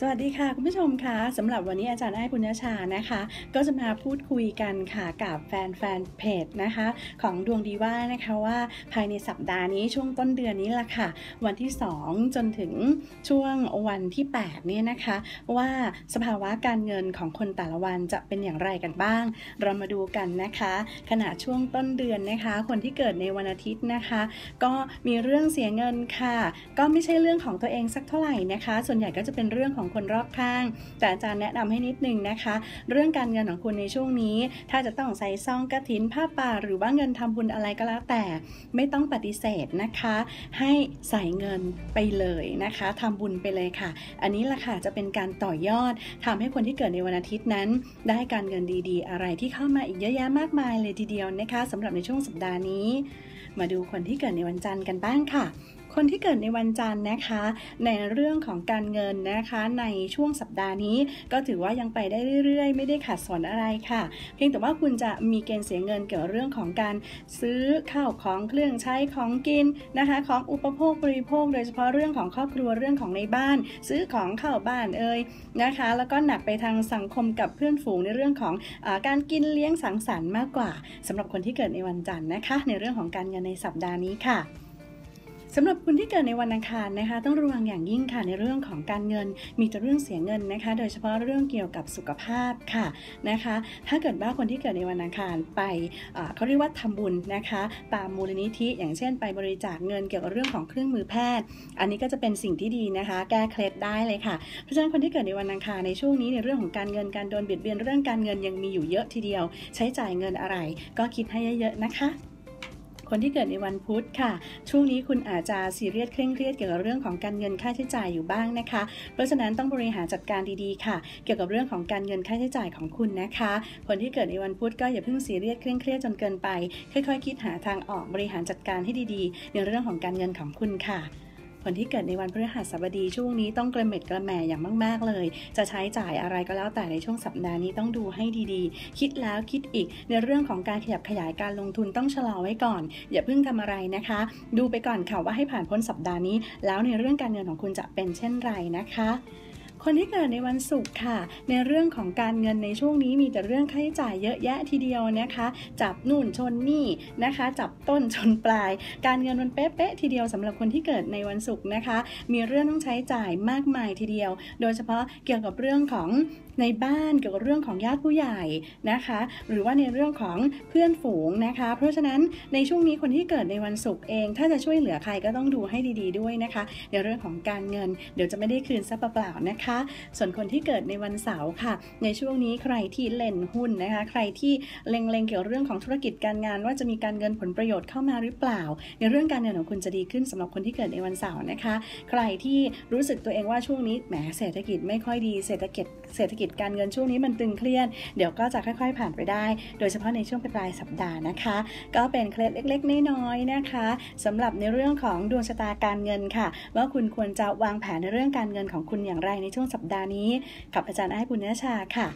สวัสดีค่ะ คุณผู้ชมคะสำหรับวันนี้อาจารย์ไอ้ปุญญชานะคะ ก็จะมาพูดคุยกันค่ะกับแฟนแฟนเพจนะคะ ของดวงดีว่านะคะว่าภายในสัปดาห์นี้ช่วงต้นเดือนนี้ละค่ะ วันที่ 2 จนถึงช่วงวันที่8เนี่ยนะคะ ว่าสภาวะการเงินของคนแต่ละวันจะเป็นอย่างไรกันบ้าง เรามาดูกันนะคะ ขณะช่วงต้นเดือนนะคะ คนที่เกิดในวันอาทิตย์นะคะ ก็มีเรื่องเสียเงินค่ะ ก็ไม่ใช่เรื่องของตัวเองสักเท่าไหร่นะคะ ส่วนใหญ่ก็จะเป็นเรื่องของคนรอบข้าง แต่อาจารย์แนะนำให้นิดนึงนะคะ เรื่องการเงินของคุณในช่วงนี้ ถ้าจะต้องใส่ซองกระถินผ้าป่า หรือว่าเงินทำบุญอะไรก็แล้วแต่ไม่ต้องปฏิเสธนะคะ ให้ใส่เงินไปเลยนะคะทำบุญไปเลยค่ะ อันนี้ละค่ะจะเป็นการต่อยอดทำให้คนที่เกิดในวันอาทิตย์นั้น ได้การเงินดีๆ อะไรที่เข้ามาอีกเยอะแยะมากมายเลยทีเดียวนะคะสำหรับในช่วงสัปดาห์นี้ มาดูคนที่เกิดในวันจันทร์กันบ้างค่ะ คนที่เกิดในวันจันทร์นะคะ ในเรื่องของการเงินนะคะ ในช่วงสัปดาห์นี้ ก็ถือว่ายังไปได้เรื่อยๆ ไม่ได้ขาดสนอะไรค่ะ เพียงแต่ว่าคุณจะมีเกณฑ์เสียเงินเกี่ยวกับเรื่องของการซื้อข้าวของเครื่องใช้ของกินนะคะ ของอุปโภคบริโภค โดยเฉพาะเรื่องของครอบครัวเรื่องของในบ้าน ซื้อของเข้าบ้านเอ่ยนะคะ แล้วก็หนักไปทางสังคมกับเพื่อนฝูงในเรื่องของอการกินเลี้ยงสังสรรค์มากกว่าสำหรับคนที่เกิดในวันจันทร์นะคะ ในเรื่องของการเงินในสัปดาห์นี้ค่ะ สำหรับคุณที่เกิดในวันอังคารนะคะ ต้องระวังอย่างยิ่งค่ะในเรื่องของการเงิน มีแต่เรื่องเสียเงินนะคะ โดยเฉพาะเรื่องเกี่ยวกับสุขภาพค่ะนะคะ ถ้าเกิดว่าคนที่เกิดในวันอังคารไปเขาเรียกว่าทำบุญนะคะ ตามมูลนิธิ อย่างเช่น ไปบริจาคเงินเกี่ยวกับเรื่องของเครื่องมือแพทย์ อันนี้ก็จะเป็นสิ่งที่ดีนะคะ แก้เคล็ดได้เลยค่ะเพราะฉะนั้นคนที่เกิดในวันอังคารในช่วงนี้ในเรื่องของการเงินการโดนเบียดเบียนเรื่องการเงินยังมีอยู่เยอะทีเดียว ใช้จ่ายเงินอะไร ก็คิดให้เยอะๆนะคะ คนที่เกิดในวันพุธค่ะ ช่วงนี้คุณอาจจะซีเรียสเคร่งเครียดเกี่ยวกับเรื่องของการเงินค่าใช้จ่ายอยู่บ้างนะคะ เพราะฉะนั้นต้องบริหารจัดการดีๆค่ะ เกี่ยวกับเรื่องของการเงินค่าใช้จ่ายของคุณนะคะ คนที่เกิดในวันพุธก็อย่าเพิ่งซีเรียสเคร่งเครียดจนเกินไป ค่อยๆ คิดหาทางออกบริหารจัดการให้ดีๆ ในเรื่องของการเงินของคุณค่ะ คนที่เกิดในวันพฤหัสบดีช่วงนี้ต้องกระเม็ดกระแหม่อย่างมากๆเลย จะใช้จ่ายอะไรก็แล้วแต่ในช่วงสัปดาห์นี้ต้องดูให้ดีๆ คิดแล้วคิดอีกในเรื่องของการขยับขยายการลงทุนต้องชะลอไว้ก่อน อย่าเพิ่งทำอะไรนะคะ ดูไปก่อนค่ะว่าให้ผ่านพ้นสัปดาห์นี้ แล้วในเรื่องการเงินของคุณจะเป็นเช่นไรนะคะ คนที่เกิดในวันศุกร์ค่ะ ในเรื่องของการเงินในช่วงนี้มีแต่เรื่องค่าใช้จ่ายเยอะแยะทีเดียวนะคะ จับนู่นชนนี่นะคะ จับต้นชนปลาย การเงินมันเป๊ะๆทีเดียวสำหรับคนที่เกิดในวันศุกร์นะคะ มีเรื่องต้องใช้จ่ายมากมายทีเดียว โดยเฉพาะเกี่ยวกับเรื่องของ ในบ้านเกี่ยวกับเรื่องของญาติผู้ใหญ่นะคะ หรือว่าในเรื่องของเพื่อนฝูงนะคะ เพราะฉะนั้นในช่วงนี้คนที่เกิดในวันศุกร์เอง ถ้าจะช่วยเหลือใครก็ต้องดูให้ดี ๆด้วยนะคะ ในเรื่องของการเงิน เดี๋ยวจะไม่ได้คืนซะเปล่าๆนะคะ ส่วนคนที่เกิดในวันเสาร์ค่ะ ในช่วงนี้ใครที่เล่นหุ้นนะคะ ใครที่เล็งๆเกี่ยวเรื่องของธุรกิจการงาน ว่าจะมีการเงินผลประโยชน์เข้ามาหรือเปล่า ในเรื่องการเงินของคุณจะดีขึ้นสำหรับคนที่เกิดในวันเสาร์นะคะ ใครที่รู้สึกตัวเองว่าช่วงนี้แหมเศรษฐกิจไม่ค่อยดีเศรษฐกิจเศรษฐกิจการเงินช่วงนี้มันตึงเครียดเดี๋ยวก็จะค่อย ๆ ผ่านไปได้ โดยเฉพาะในช่วงปลายสัปดาห์นะคะ ก็เป็นเคล็ดเล็ก ๆ น้อยๆนะคะสำหรับในเรื่องของดวงชะตาการเงินค่ะ ว่าคุณควรจะวางแผนในเรื่องการเงินของคุณอย่างไรในช่วงสัปดาห์นี้ กับอาจารย์ไอ้ปุณณชาค่ะ